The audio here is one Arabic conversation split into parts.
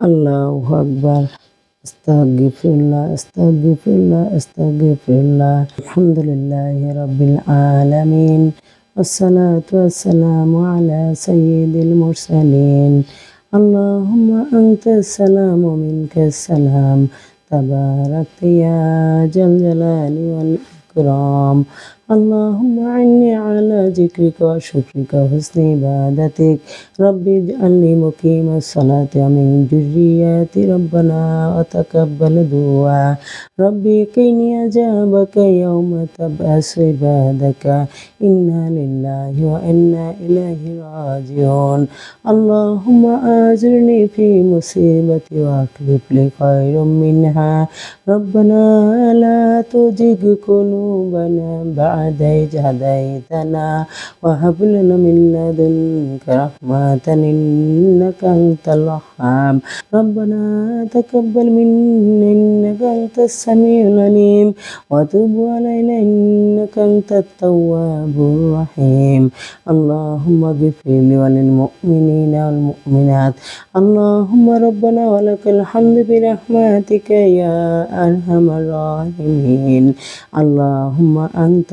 আল্লাহু আকবার আস্তাগফিরুল্লাহ আস্তাগফিরুল্লাহ আস্তাগফিরুল্লাহ আলহামদুলিল্লাহি রাব্বিল আলামিন والصلاة والسلام على سيد المرسلين اللهم أنت السلام ومنك السلام تبارك يا ذا الجلال والإكرام اللهم عني على ذكرك وشكرك وحسن عبادتك. ربي اجعلني مقيم الصلاة ومن ذرياتي ربنا وتقبل دعاء. ربي قني عذابك يوم تبعث عبادك. إنا لله وإنا إليه راجعون. اللهم آجرني في مصيبتي وأخلف لي خير منها. ربنا لا تزغ قلوبنا بعد إذ هديتنا وهب لنا من لدنك رحمة إنك أنت الوهاب. ربنا تقبل منا إنك أنت السميع العليم. وتب علينا إنك أنت التواب الرحيم. اللهم اغفر لي وللمؤمنين والمؤمنات. اللهم ربنا ولك الحمد برحمتك يا أرحم الراحمين. اللهم أنت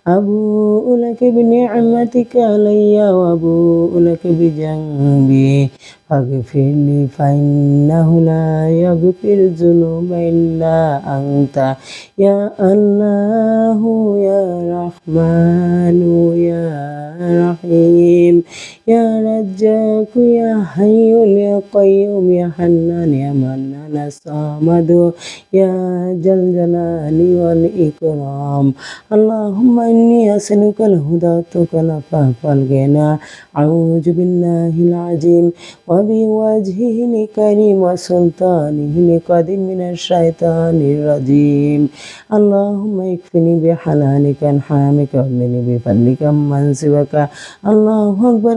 أبوء لك بنعمتك علي وأبوء لك بجنبي فاغفر لي فإنه لا يغفر الذنوب إلا أنت يا الله يا رحمن يا رحيم يا رجاك يا حي يا قيوم يا حنان يا منان الصمد يا ذا الجلال والإكرام اللهم إني أسألك الهدى والتقى العفاف والغنى أعوذ بالله العظيم وبوجهه الكريم وسلطانه القديم من الشيطان الرجيم اللهم اكفني بحلالك عن حرامك وامني بفضلك من سواك الله أكبر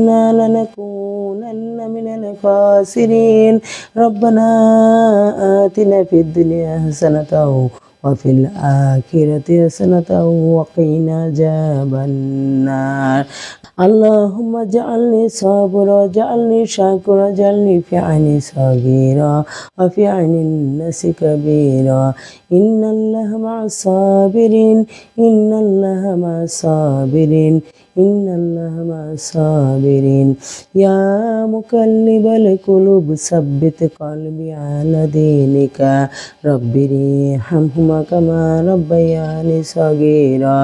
لنكونن من الخاسرين. ربنا آتنا في الدنيا حسنة وفي الآخرة حسنة وقنا عذاب النار. اللهم اجعلني صابرا واجعلني شاكرا واجعلني في عيني صغيرا وفي عين الناس كبيرا. إن الله مع الصابرين إن الله مع الصابرين. إن الله مع الصابرين يا مقلب القلوب ثبت قلبي على دينك رب ارحمهما كما ربياني صغيرا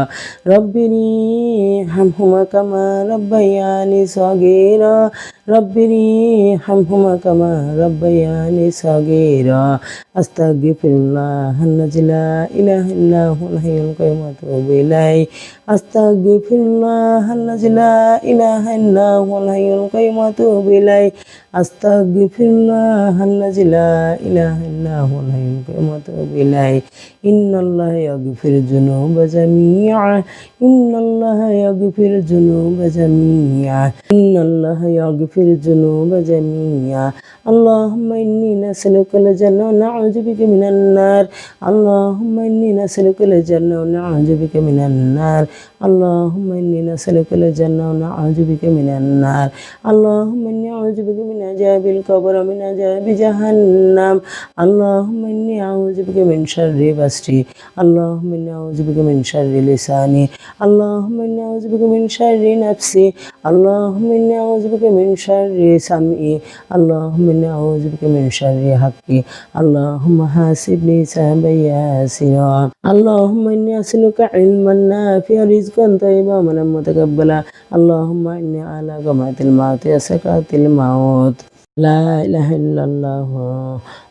رب ارحمهما كما ربياني صغيرا رب ارحمهما كما ربياني صغيرا أستغفر الله الذي لا إله إلا هو الحي القيوم وأتوب إليه أستغفر الله الذي لا إله إلا هو الحي القيوم وأتوب إليه أستغفر الله الذي لا إله إلا هو الحي القيوم وأتوب إليه إن الله يغفر الذنوب جميعا إن الله يغفر الذنوب جميعا إن الله يغفر الذنوب جميعا اللهم إني نسألك الجنة ونعوذ بك من النار اللهم إني نسألك الجنة ونعوذ بك من النار اللهم إني نسألك الجنة ونعوذ بك من النار اللهم إني أعوذ بك من عذاب القبر ومن عذاب جهنم اللهم إني أعوذ بك من شر بصري اللهم إني أعوذ بك من شر لساني اللهم إني أعوذ بك من شر نفسي اللهم إني أعوذ بك من شر سمعي اللهم إني أعوذ بك من شر حقي اللهم حاسبني حسابا ياسرا اللهم إني أسألك علما نافعا رزقا طيبا ومنا متقبلا اللهم إني على قمة الموت وسكرات الموت لا إله إلا الله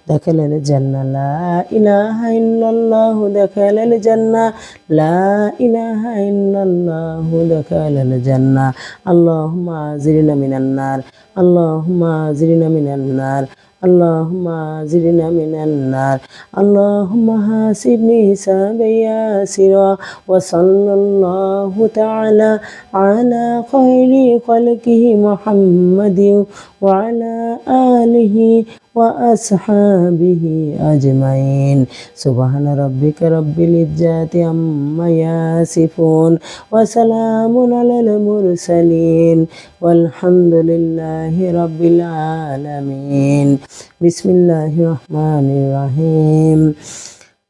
دخل الجنة لا إله إلا الله دخل الجنة لا إله إلا الله دخل الجنة اللهم أعزلنا من النار اللهم أعزلنا من النار اللهم أعزلنا من النار. اللهم حاسبني حسابا ياسرا وصلى الله تعالى على خير خلقه محمد وعلى آله وأصحابه أجمعين سبحان ربك رب العزة عما يصفون وسلام على المرسلين والحمد لله رب العالمين بسم الله الرحمن الرحيم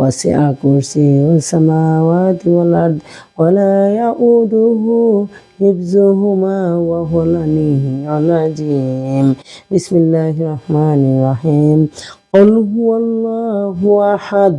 وسع كرسيه السماوات والأرض ولا يؤوده حفظهما وهو العلي العظيم. بسم الله الرحمن الرحيم. قل هو الله أحد.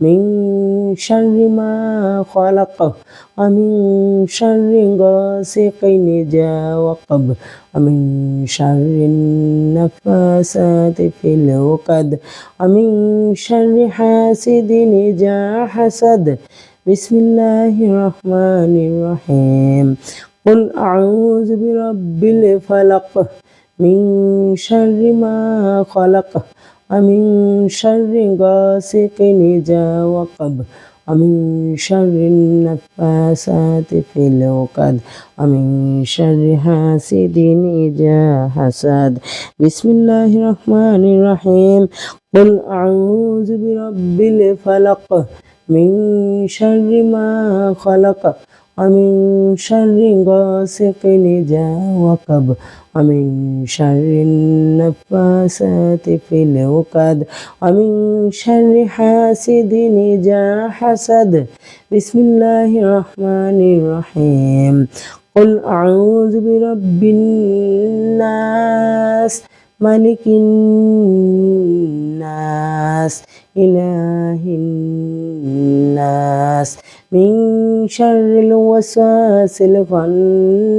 من شر ما خلق ومن شر غاسق إذا وقب ومن شر النفاسات في العقد ومن شر حاسد إذا حسد. بسم الله الرحمن الرحيم. قل أعوذ برب الفلق من شر ما خلق ومن شر غاسق إذا وقب ومن شر النفاسات في العقد ومن شر حاسد إذا حسد. بسم الله الرحمن الرحيم. قل أعوذ برب الفلق من شر ما خلق ومن شر غاسق إذا وقب ومن شر النفاسات في العقد ومن شر حاسد إذا حسد. بسم الله الرحمن الرحيم. قل أعوذ برب الناس ملك الناس إله الناس من شر الوسواس الخناس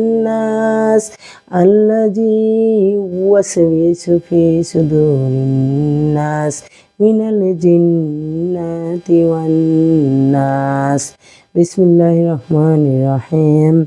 الذي يوسوس في صدور الناس من الجنة والناس بسم الله الرحمن الرحيم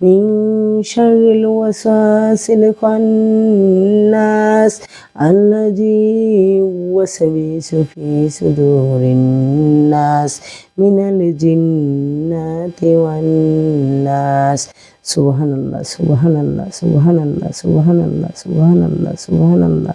من شر الوسواس الخناس الذي يوسوس في صدور الناس من الجنة والناس سبحان الله سبحان الله سبحان الله سبحان الله سبحان الله سبحان الله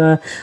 uh,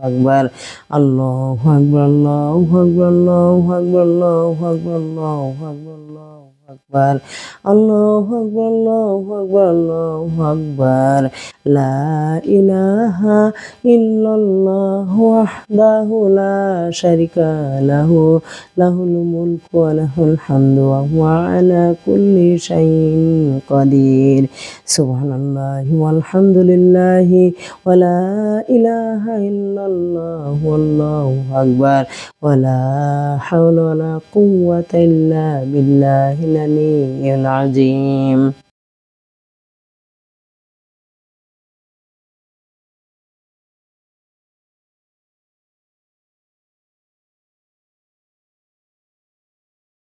আকবার আল্লাহ আকবর আল্লাহ আকবর আল্লাহ আকবর আল্লাহ আকবর আল্লাহ আকবর আল্লাহ আকবার। আল্লাহ আকবার আল্লাহ আকবার আল্লাহ আকবার। লা ইলাহা ইল্লাল্লাহ ওয়াহদাহু লা শারিকা লাহু, লাহুল মুলকু ওয়া লাহুল হামদু ওয়া হুয়া আলা কুল্লি শাইইন কাদির। সুবহানাল্লাহি ওয়াল হামদুলিল্লাহি ওয়া লা ইলাহা ইল্লাল্লাহ আল্লাহু আকবার। ওয়া লা হাওলা ওয়া লা কুওয়াতা الرحمن الرحيم